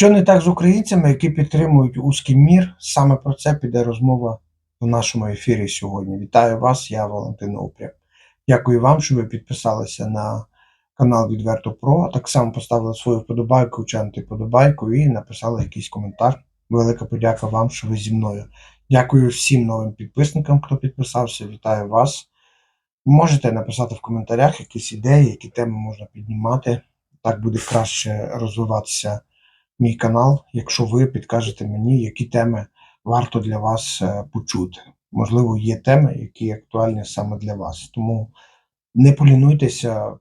Що не так з українцями, які підтримують узкий мір? Саме про це піде розмова в нашому ефірі сьогодні. Вітаю вас, я Валентин Опря. Дякую вам, що ви підписалися на канал Відверто Про, так само поставили свою вподобайку чи антиподобайку і написали якийсь коментар. Велика подяка вам, що ви зі мною. Дякую всім новим підписникам, хто підписався. Вітаю вас. Можете написати в коментарях якісь ідеї, які теми можна піднімати. Так буде краще розвиватися мій канал, якщо ви підкажете мені, які теми варто для вас е, почути. Можливо, є теми, які актуальні саме для вас. Тому не полінуйтеся,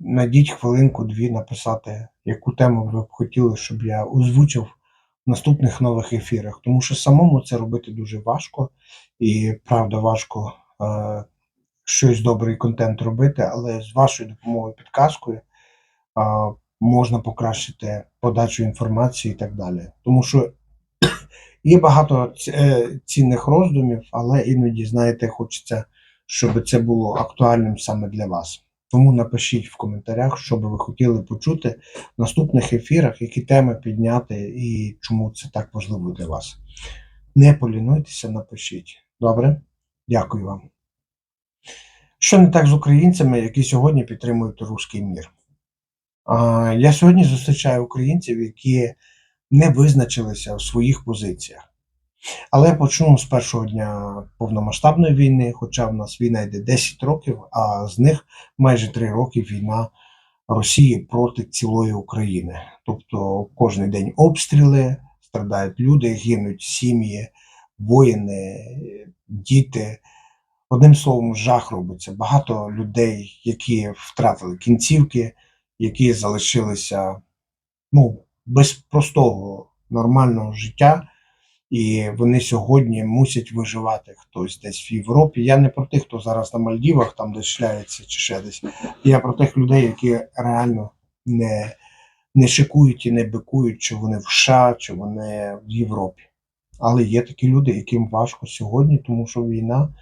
найдіть хвилинку-дві написати, яку тему ви б хотіли, щоб я озвучив в наступних нових ефірах. Тому що самому це робити дуже важко, і правда важко е, щось добрий контент робити, але з вашою допомогою, підказкою. Можна покращити подачу інформації і так далі. Тому що є багато е, цінних роздумів, але іноді, знаєте, хочеться, щоб це було актуальним саме для вас. Тому напишіть в коментарях, що би ви хотіли почути в наступних ефірах, які теми підняти і чому це так важливо для вас. Не полінуйтеся, напишіть. Добре? Дякую вам. Що не так з українцями, які сьогодні підтримують руський мір? Я сьогодні зустрічаю українців, які не визначилися в своїх позиціях. Але я почну з першого дня повномасштабної війни, хоча в нас війна йде 10 років, а з них майже 3 роки війна Росії проти цілої України. Тобто кожен день обстріли, страдають люди, гинуть сім'ї, воїни, діти. Одним словом, жах робиться. Багато людей, які втратили кінцівки, які залишилися ну, без простого нормального життя, і вони сьогодні мусять виживати хтось десь в Європі. Я не про тих, хто зараз на Мальдівах там десь шляється чи ще десь. Я про тих людей, які реально не, не шикують і не бикують, чи вони в США, чи вони в Європі. Але є такі люди, яким важко сьогодні, тому що війна.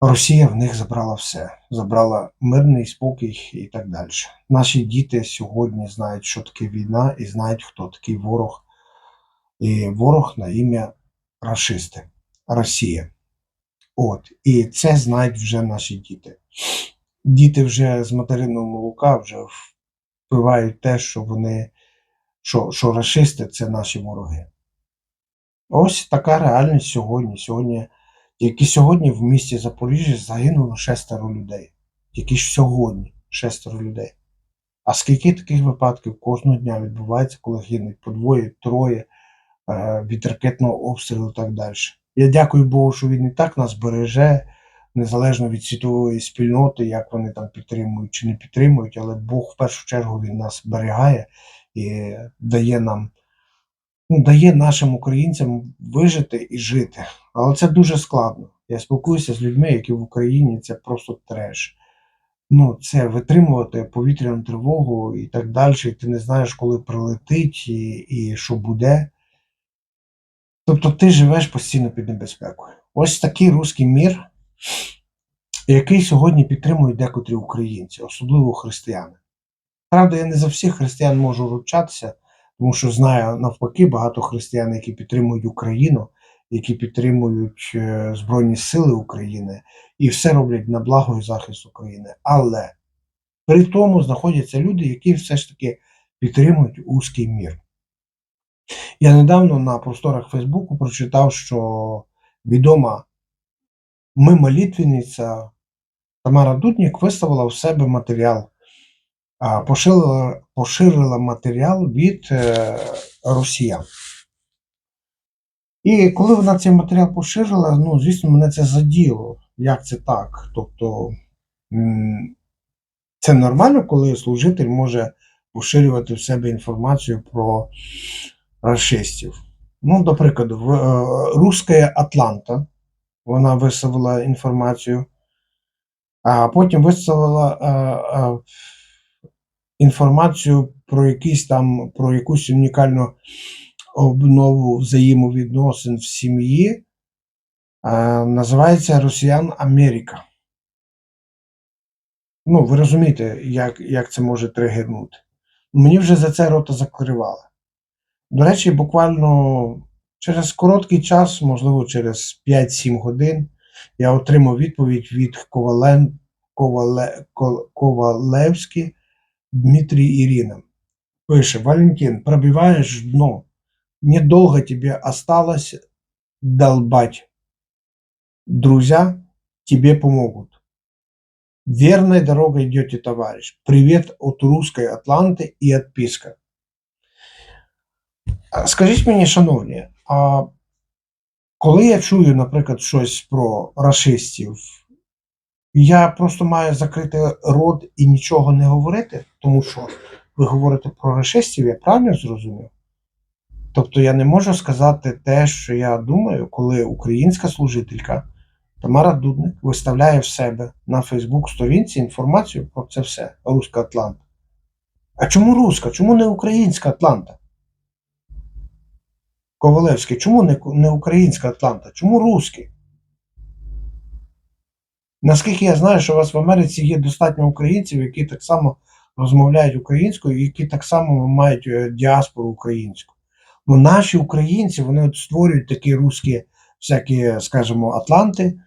Росія в них забрала все, забрала мирний спокій і так далі. Наші діти сьогодні знають, що таке війна, і знають, хто такий ворог. І ворог на ім'я рашисти, Росія. От. І це знають вже наші діти. Діти вже з материнного молока вже впливають те, що вони, що, що рашисти це наші вороги. Ось така реальність сьогодні. Сьогодні які сьогодні в місті Запоріжжя загинуло шестеро людей. Які ж сьогодні шестеро людей. А скільки таких випадків кожного дня відбувається, коли гинуть по двоє, троє е, від ракетного обстрілу і так далі. Я дякую Богу, що він і так нас береже, незалежно від світової спільноти, як вони там підтримують чи не підтримують, але Бог в першу чергу він нас берегає і дає нам ну, дає нашим українцям вижити і жити. Але це дуже складно. Я спілкуюся з людьми, які в Україні це просто треш. Ну, це витримувати повітряну тривогу і так далі. І ти не знаєш, коли прилетить і, і що буде. Тобто ти живеш постійно під небезпекою. Ось такий руський мір, який сьогодні підтримують декотрі українці, особливо християни. Правда, я не за всіх християн можу ручатися, тому що знаю навпаки багато християн, які підтримують Україну, які підтримують е, Збройні Сили України і все роблять на благо і захист України. Але при тому знаходяться люди, які все ж таки підтримують узкий мір. Я недавно на просторах Фейсбуку прочитав, що відома мимолітвіниця Тамара Дуднік виставила в себе матеріал поширила, поширила матеріал від е, росіян. І коли вона цей матеріал поширила, ну, звісно, мене це заділо. Як це так? Тобто це нормально, коли служитель може поширювати в себе інформацію про расистів. Ну, до прикладу, е, Руська Атланта вона виставила інформацію, а потім виставила е, е, інформацію про якісь там, про якусь унікальну обнову взаємовідносин в сім'ї. Е, називається Росіян Америка. Ну, ви розумієте, як, як це може тригернути. Мені вже за це рота закривали. До речі, буквально через короткий час, можливо, через 5-7 годин, я отримав відповідь від Ковален... Ковале... Ко- Ковалевський Дмитрий Ирина. Пише, Валентин, пробиваешь дно. Недолго тебе осталось долбать. Друзья тебе помогут. Верной дорогой идете, товарищ. Привет от русской Атланти і отписка. А Скажіть мені, шановні, а коли я чую, наприклад, щось про расистів, я просто маю закрити рот і нічого не говорити, тому що ви говорите про расистів, я правильно зрозумів? Тобто я не можу сказати те, що я думаю, коли українська служителька Тамара Дудник виставляє в себе на Фейсбук сторінці інформацію про це все, Руська Атланта. А чому руська? Чому не українська Атланта? Ковалевський, чому не, українська Атланта? Чому русський? Наскільки я знаю, що у вас в Америці є достатньо українців, які так само розмовляють українською, які так само мають е, діаспору українську. Ну, наші українці вони от створюють такі русські, всякі, скажімо, Атланти.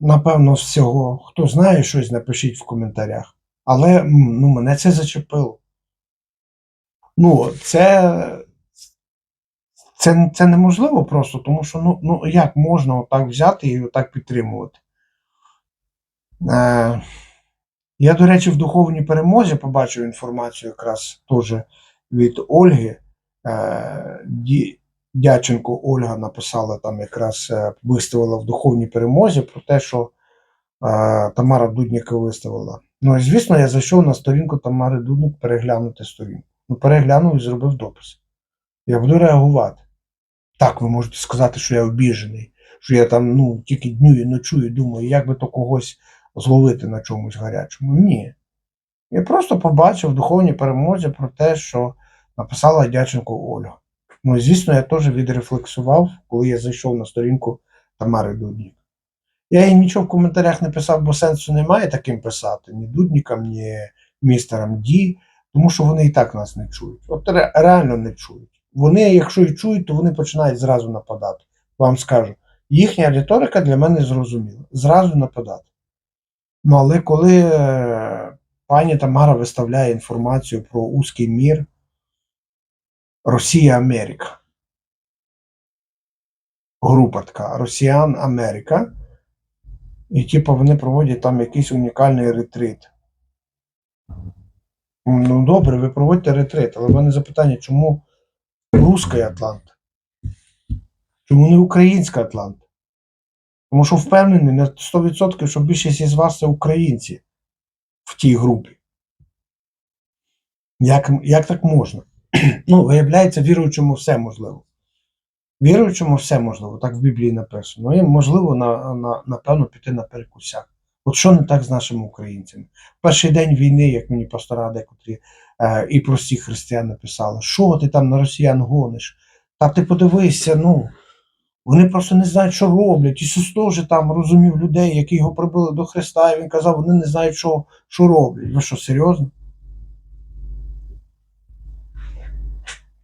Напевно, з всього. Хто знає щось, напишіть в коментарях. Але ну, мене це зачепило. Ну, це, це, це неможливо просто, тому що ну, ну як можна отак взяти і отак підтримувати. Е, я, до речі, в духовній перемозі побачив інформацію якраз теж від Ольги. Е, Дяченко Ольга написала там якраз е, виставила в духовній перемозі про те, що Тамара Дудніка виставила. Ну і звісно, я зайшов на сторінку Тамари Дудник переглянути сторінку. Ну, переглянув і зробив допис. Я буду реагувати. Так, ви можете сказати, що я обіжений, що я там ну, тільки днюю, ночую, думаю, як би то когось зловити на чомусь гарячому. Ні. Я просто побачив в духовній перемозі про те, що написала Дяченко Ольга. Ну, звісно, я теж відрефлексував, коли я зайшов на сторінку Тамари Дуднік. Я їй нічого в коментарях не писав, бо сенсу немає таким писати ні Дуднікам, ні містерам Ді, тому що вони і так нас не чують. От реально не чують. Вони, якщо і чують, то вони починають зразу нападати. Вам скажу, їхня риторика для мене зрозуміла. Зразу нападати. Ну, але коли е, пані Тамара виставляє інформацію про узкий мір, Росія Америка. Група така Росіян Америка. І типу вони проводять там якийсь унікальний ретрит. Ну добре, ви проводите ретрит, але в мене запитання, чому русський Атлант? Чому не українська Атлант? Тому що впевнений на 100%, що більшість із вас це українці в тій групі. Як, як так можна? ну, виявляється, віруючому все можливо. Віруючому все можливо, так в Біблії написано. І можливо, на, на, напевно, піти на перекусяк. От що не так з нашими українцями? Перший день війни, як мені пастора декотрі е, і прості християни писали, що ти там на росіян гониш? Та ти подивися, ну. Вони просто не знають, що роблять. Ісус теж там розумів людей, які його прибили до Христа, і він казав, вони не знають, що, що роблять. Ви що, серйозно?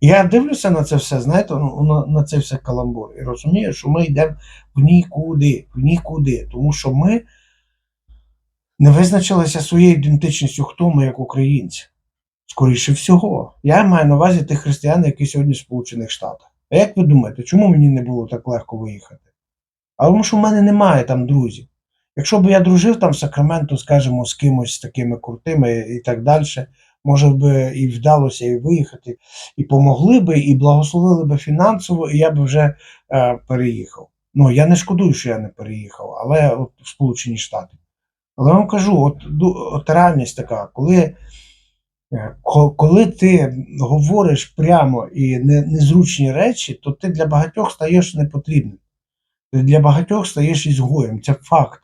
Я дивлюся на це все, знаєте, ну, на, на це все каламбур, і розумію, що ми йдемо в нікуди, в нікуди, тому що ми не визначилися своєю ідентичністю, хто ми як українці. Скоріше всього. Я маю на увазі тих християн, які сьогодні в Сполучених Штатах. А як ви думаєте, чому мені не було так легко виїхати? А тому що в мене немає там друзів. Якщо б я дружив там в Сакраменто, скажімо, з кимось такими крутими і так далі, може би і вдалося і виїхати, і помогли би, і благословили би фінансово, і я б вже е, переїхав. Ну, я не шкодую, що я не переїхав, але от в Сполучені Штати. Але я вам кажу, от, от реальність така, коли, ко- коли ти говориш прямо і незручні речі, то ти для багатьох стаєш непотрібним. Ти для багатьох стаєш ізгоєм. Це факт.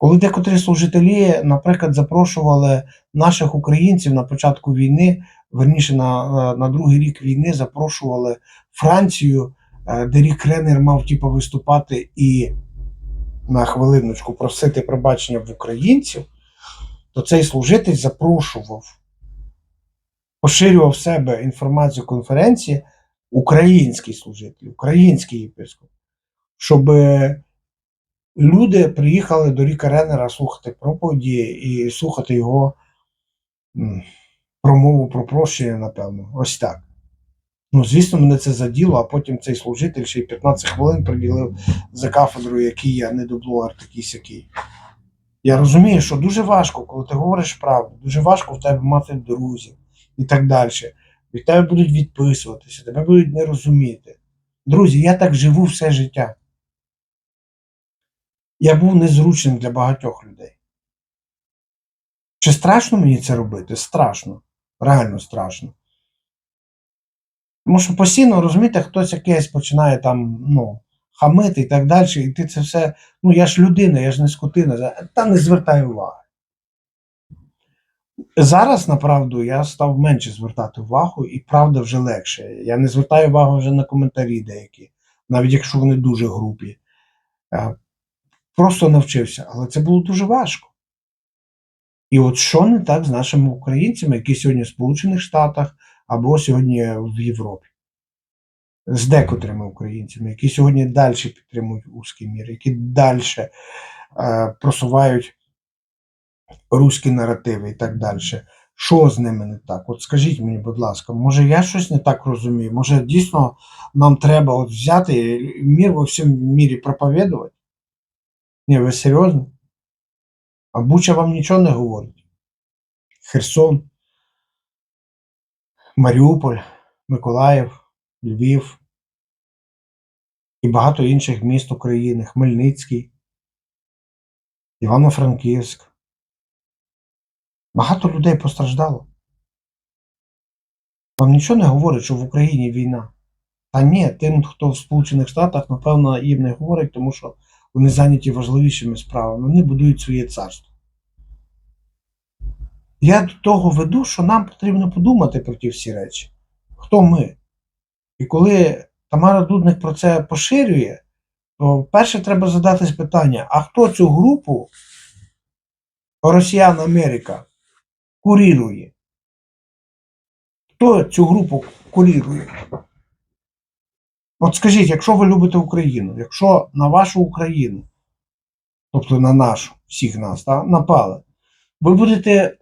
Коли декотрі служителі, наприклад, запрошували наших українців на початку війни, верніше на, е, на другий рік війни, запрошували Францію, е, де Рік Ренер мав типу, виступати і на хвилиночку просити пробачення в українців, то цей служитель запрошував поширював в себе інформацію конференції український служитель, український єпископ, щоб люди приїхали до Ріка Реннера слухати проповіді і слухати його промову про прощення, напевно. Ось так. Ну, звісно, мене це заділо, а потім цей служитель ще й 15 хвилин приділив за кафедрою, який я недоблогер такий сякий. Я розумію, що дуже важко, коли ти говориш правду, дуже важко в тебе мати друзів і так далі. Від тебе будуть відписуватися, тебе будуть не розуміти. Друзі, я так живу все життя. Я був незручним для багатьох людей. Чи страшно мені це робити? Страшно. Реально страшно. Тому що постійно, розумієте, хтось якийсь починає там, ну, хамити і так далі, і ти це все. Ну, я ж людина, я ж не скотина, та не звертай уваги. Зараз, направду, я став менше звертати увагу, і правда вже легше. Я не звертаю увагу вже на коментарі деякі, навіть якщо вони дуже грубі. Е, Просто навчився, але це було дуже важко. І от що не так з нашими українцями, які сьогодні в Сполучених Штатах або сьогодні в Європі, з декотрими українцями, які сьогодні далі підтримують узкий мір, які далі е, просувають руські наративи і так далі. Що з ними не так? От скажіть мені, будь ласка, може я щось не так розумію? Може дійсно нам треба от взяти мір во всьому мірі проповідувати? Ні, ви серйозно? А Буча вам нічого не говорить? Херсон, Маріуполь, Миколаїв, Львів і багато інших міст України, Хмельницький, Івано-Франківськ. Багато людей постраждало. Вам нічого не говорить, що в Україні війна? Та ні, тим, хто в Сполучених Штатах, напевно, їм не говорить, тому що вони зайняті важливішими справами. Вони будують своє царство. Я до того веду, що нам потрібно подумати про ті всі речі. Хто ми? І коли Тамара Дудник про це поширює, то перше треба задатись питання: а хто цю групу Росіян Америка курірує? Хто цю групу курірує? От скажіть, якщо ви любите Україну, якщо на вашу Україну, тобто на нашу, всіх нас, та, напали, ви будете.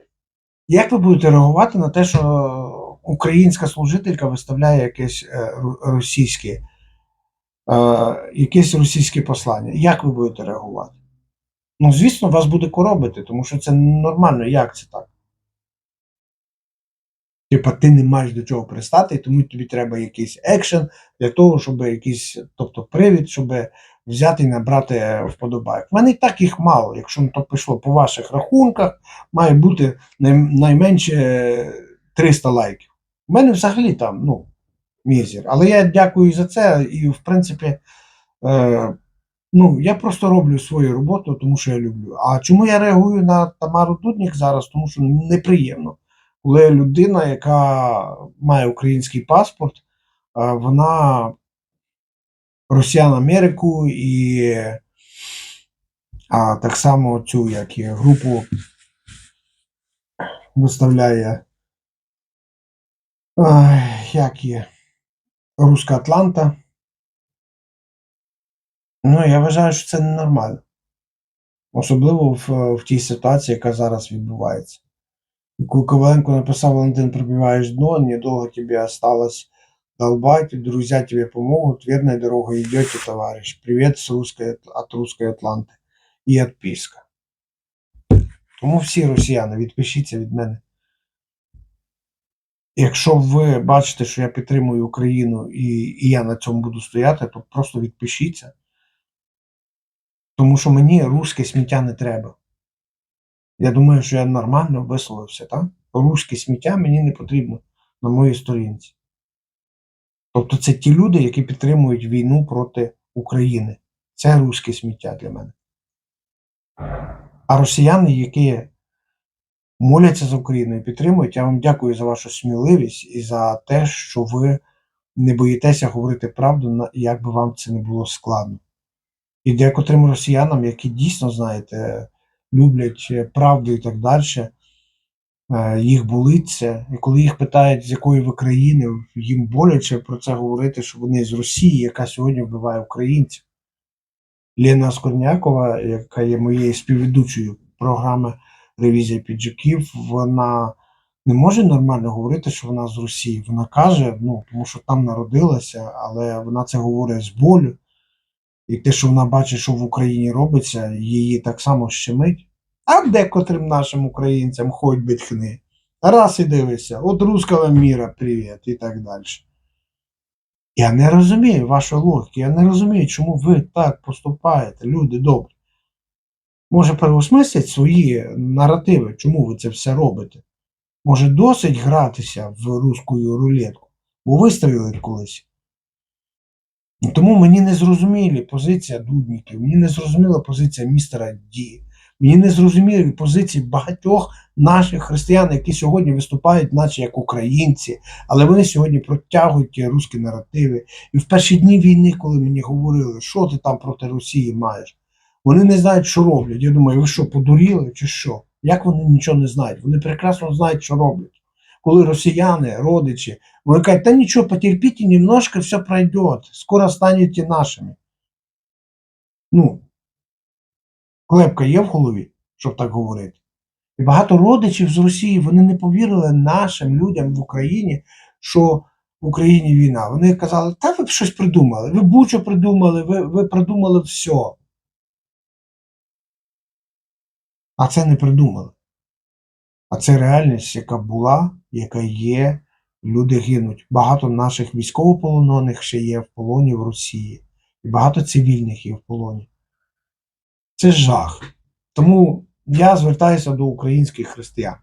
Як ви будете реагувати на те, що українська служителька виставляє якесь е, російське, е, якесь російське послання? Як ви будете реагувати? Ну, звісно, вас буде коробити, тому що це нормально. Як це так? Типа, ти не маєш до чого пристати, тому тобі треба якийсь екшен для того, щоб якийсь, тобто привід, щоб взяти і набрати вподобайок. В мене і так їх мало, якщо то пішло по ваших рахунках, має бути найменше 300 лайків. У мене взагалі там, ну, мізер. Але я дякую за це, і в принципі, е, ну, я просто роблю свою роботу, тому що я люблю. А чому я реагую на Тамару Дуднік зараз? Тому що неприємно коли людина, яка має український паспорт, а, вона Росіян Америку і а, так само цю як і групу виставляє як є Руська Атланта. Ну, я вважаю, що це ненормально. Особливо в, в тій ситуації, яка зараз відбувається. И Ку- Коваленко написал, Валентин, пробиваешь дно, недолго тебе осталось долбать, друзья тебе помогут, верной дорогой идете, товарищ. Привет с русской, от русской Атланти. І відписка. Тому всі росіяни, відпишіться від мене. Якщо ви бачите, що я підтримую Україну і, і я на цьому буду стояти, то просто відпишіться. Тому що мені руське сміття не треба. Я думаю, що я нормально висловився, так? Руське сміття мені не потрібно на моїй сторінці. Тобто це ті люди, які підтримують війну проти України. Це руське сміття для мене. А росіяни, які моляться за Україну і підтримують, я вам дякую за вашу сміливість і за те, що ви не боїтеся говорити правду, як би вам це не було складно. І декотрим росіянам, які дійсно, знаєте, люблять е, правду і так далі, Е, їх болить це. І коли їх питають, з якої ви країни, їм боляче про це говорити, що вони з Росії, яка сьогодні вбиває українців. Лена Скорнякова, яка є моєю співведучою програми Ревізія піджаків, вона не може нормально говорити, що вона з Росії. Вона каже, ну, тому що там народилася, але вона це говорить з болю. І те, що вона бачить, що в Україні робиться, її так само щемить. А декотрим нашим українцям хоч би тхни. Раз і дивися, от руского міра, привіт, і так далі. Я не розумію вашої логіки, я не розумію, чому ви так поступаєте, люди добрі. Може, переосмислять свої наративи, чому ви це все робите? Може, досить гратися в русську рулетку, бо вистрілили колись. Тому мені не зрозуміла позиція дудників, мені не зрозуміла позиція містера Ді, мені не зрозуміли позиції багатьох наших християн, які сьогодні виступають, наче як українці, але вони сьогодні протягують ті русські наративи. І в перші дні війни, коли мені говорили, що ти там проти Росії маєш, вони не знають, що роблять. Я думаю, ви що, подуріли чи що? Як вони нічого не знають? Вони прекрасно знають, що роблять. Коли росіяни, родичі, вони кажуть, та нічого, потерпіть, немножко все пройде, скоро станете нашими. Ну, клепка є в голові, щоб так говорити. І багато родичів з Росії вони не повірили нашим людям в Україні, що в Україні війна. Вони казали, та ви б щось придумали, ви бучо придумали, ви, ви придумали все. А це не придумали. А це реальність, яка була, яка є. Люди гинуть. Багато наших військовополонених ще є в полоні в Росії. І багато цивільних є в полоні. Це жах. Тому я звертаюся до українських християн.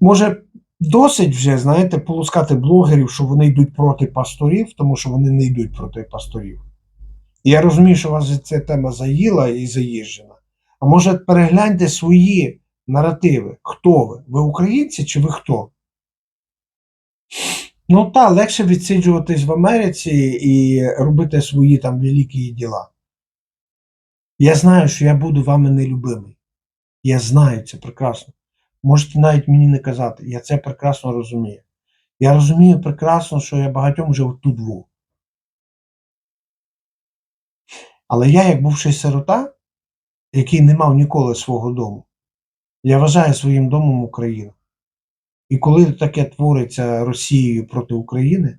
Може, досить вже, знаєте, полускати блогерів, що вони йдуть проти пасторів, тому що вони не йдуть проти пасторів. Я розумію, що вас ця тема заїла і заїжджена. А може, перегляньте свої наративи. Хто ви? Ви українці чи ви хто? Ну так, легше відсиджуватись в Америці і робити свої там великі діла. Я знаю, що я буду вами нелюбимий. Я знаю це прекрасно. Можете навіть мені не казати, я це прекрасно розумію. Я розумію прекрасно, що я багатьом вже тут двох. Але я, як бувший сирота, який не мав ніколи свого дому, я вважаю своїм домом Україну. І коли таке твориться Росією проти України,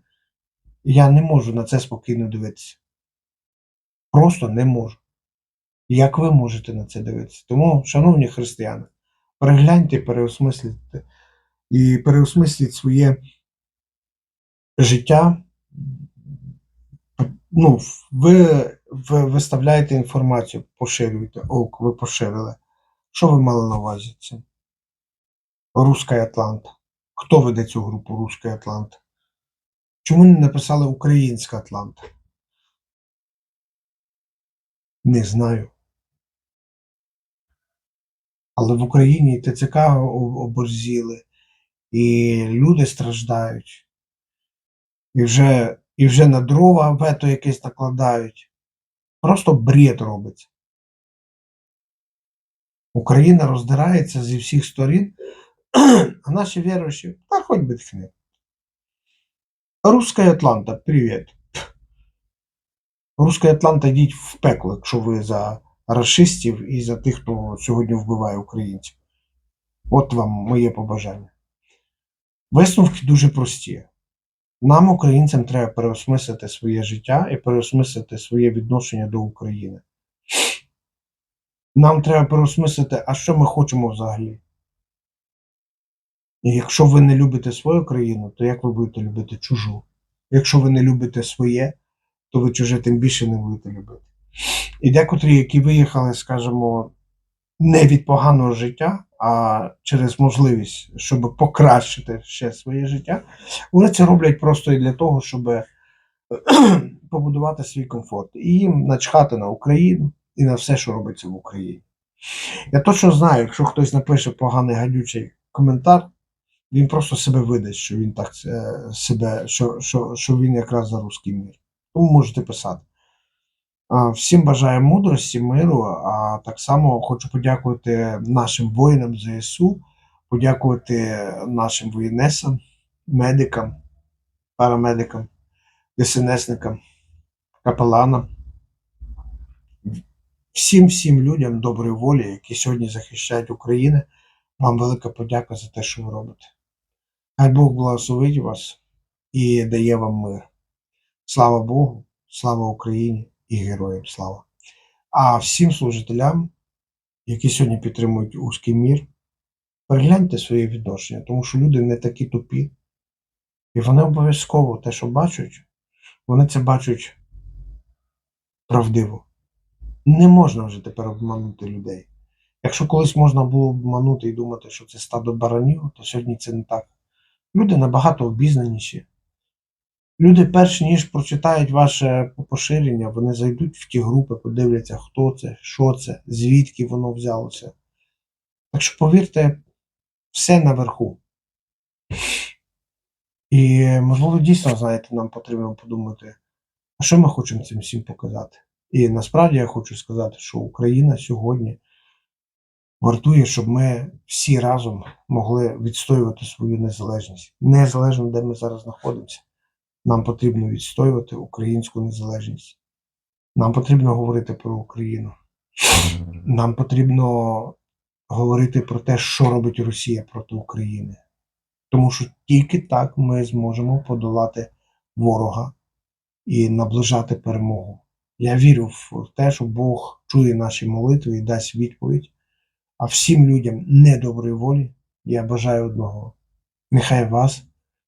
я не можу на це спокійно дивитися. Просто не можу. Як ви можете на це дивитися? Тому, шановні християни, перегляньте, переосмисліть і переосмисліть своє життя. Ну, ви, ви виставляєте інформацію, поширюєте. Ок, ви поширили. Що ви мали на увазі цим? Руський Атлант. Хто веде цю групу Руський Атлант? Чому не написали Українська Атлант? Не знаю. Але в Україні ТЦК оборзіли, і люди страждають, і вже, і вже на дрова вето якесь накладають. Просто бред робиться. Україна роздирається зі всіх сторін, а наші віруючі, та хоч би тхне. Руська Атланта, привіт. Руська Атланта йдіть в пекло, якщо ви за расистів і за тих, хто сьогодні вбиває українців. От вам моє побажання. Висновки дуже прості. Нам, українцям, треба переосмислити своє життя і переосмислити своє відношення до України. Нам треба переосмислити, а що ми хочемо взагалі. І якщо ви не любите свою країну, то як ви будете любити чужу? Якщо ви не любите своє, то ви чуже тим більше не будете любити. І декотрі, які виїхали, скажімо, не від поганого життя, а через можливість, щоб покращити ще своє життя, вони це роблять просто і для того, щоб побудувати свій комфорт. І їм начхати на Україну і на все, що робиться в Україні. Я точно знаю, якщо хтось напише поганий гадючий коментар, він просто себе видасть, що він так е, себе, що, що, що він якраз за русський мір. Тому можете писати. Всім бажаю мудрості, миру, а так само хочу подякувати нашим воїнам ЗСУ, подякувати нашим воєнесам, медикам, парамедикам, ДСНСникам, капеланам, всім всім людям доброї волі, які сьогодні захищають Україну. Вам велика подяка за те, що ви робите. Хай Бог благословить вас і дає вам мир. Слава Богу, слава Україні і героям слава. А всім служителям, які сьогодні підтримують узкий мір, перегляньте своє відношення, тому що люди не такі тупі. І вони обов'язково те, що бачать, вони це бачать правдиво. Не можна вже тепер обманути людей. Якщо колись можна було обманути і думати, що це стадо баранів, то сьогодні це не так. Люди набагато обізнаніші. Люди, перш ніж прочитають ваше поширення, вони зайдуть в ті групи, подивляться, хто це, що це, звідки воно взялося. Так що повірте, все наверху. І, можливо, дійсно, знаєте, нам потрібно подумати, а що ми хочемо цим всім показати. І насправді я хочу сказати, що Україна сьогодні вартує, щоб ми всі разом могли відстоювати свою незалежність. Незалежно, де ми зараз знаходимося. Нам потрібно відстоювати українську незалежність. Нам потрібно говорити про Україну. Нам потрібно говорити про те, що робить Росія проти України. Тому що тільки так ми зможемо подолати ворога і наближати перемогу. Я вірю в те, що Бог чує наші молитви і дасть відповідь. А всім людям недоброї волі я бажаю одного. Нехай вас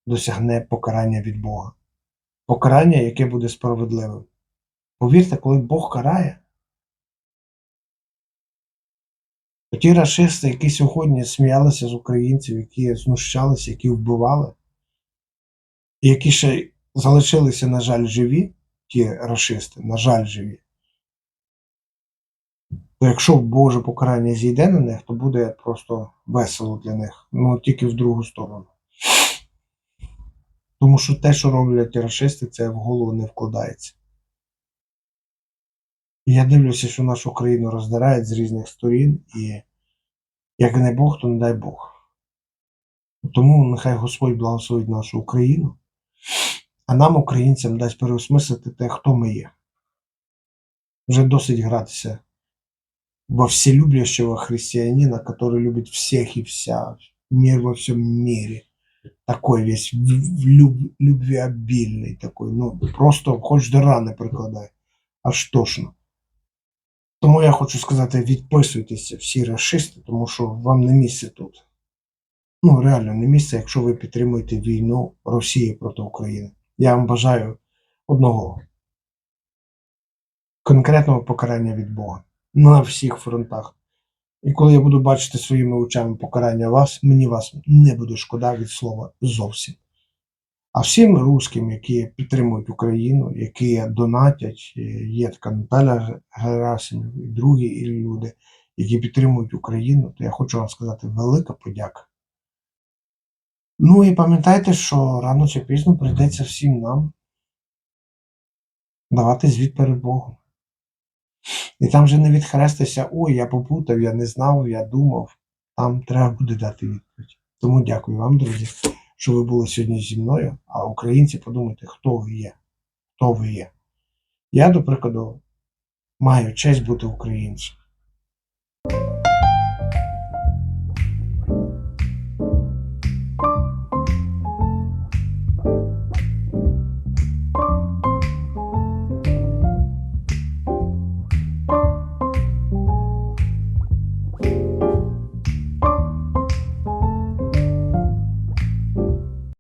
досягне покарання від Бога. Покарання, яке буде справедливим. Повірте, коли Бог карає, то ті расисти, які сьогодні сміялися з українців, які знущалися, які вбивали, і які ще залишилися, на жаль, живі, ті расисти, на жаль, живі, то якщо Боже покарання зійде на них, то буде просто весело для них. Ну тільки в другу сторону. Тому що те, що роблять расисти, це в голову не вкладається. І я дивлюся, що нашу країну роздирають з різних сторін, і як не Бог, то не дай Бог. Тому нехай Господь благословить нашу Україну, а нам, українцям, дасть переосмислити те, хто ми є. Вже досить гратися во вселюблящего христианина, который любит всех и вся, мир во всем мире. Такой весь люб, любвеобильный такой, ну просто хоч до рани прикладай, аж тошно. Тому я хочу сказати, відписуйтеся всі расисти, тому що вам не місце тут. Ну, реально, не місце, якщо ви підтримуєте війну Росії проти України. Я вам бажаю одного конкретного покарання від Бога на всіх фронтах. І коли я буду бачити своїми очами покарання вас, мені вас не буде шкода від слова зовсім. А всім русським, які підтримують Україну, які донатять, е, є така Наталя Герасимів і другі люди, які підтримують Україну, то я хочу вам сказати велика подяка. Ну і пам'ятайте, що рано чи пізно прийдеться всім нам давати звіт перед Богом. І там вже не відхрестися, ой, я попутав, я не знав, я думав. Там треба буде дати відповідь. Тому дякую вам, друзі, що ви були сьогодні зі мною. А українці подумайте, хто ви є. Хто ви є. Я, до прикладу, маю честь бути українцем.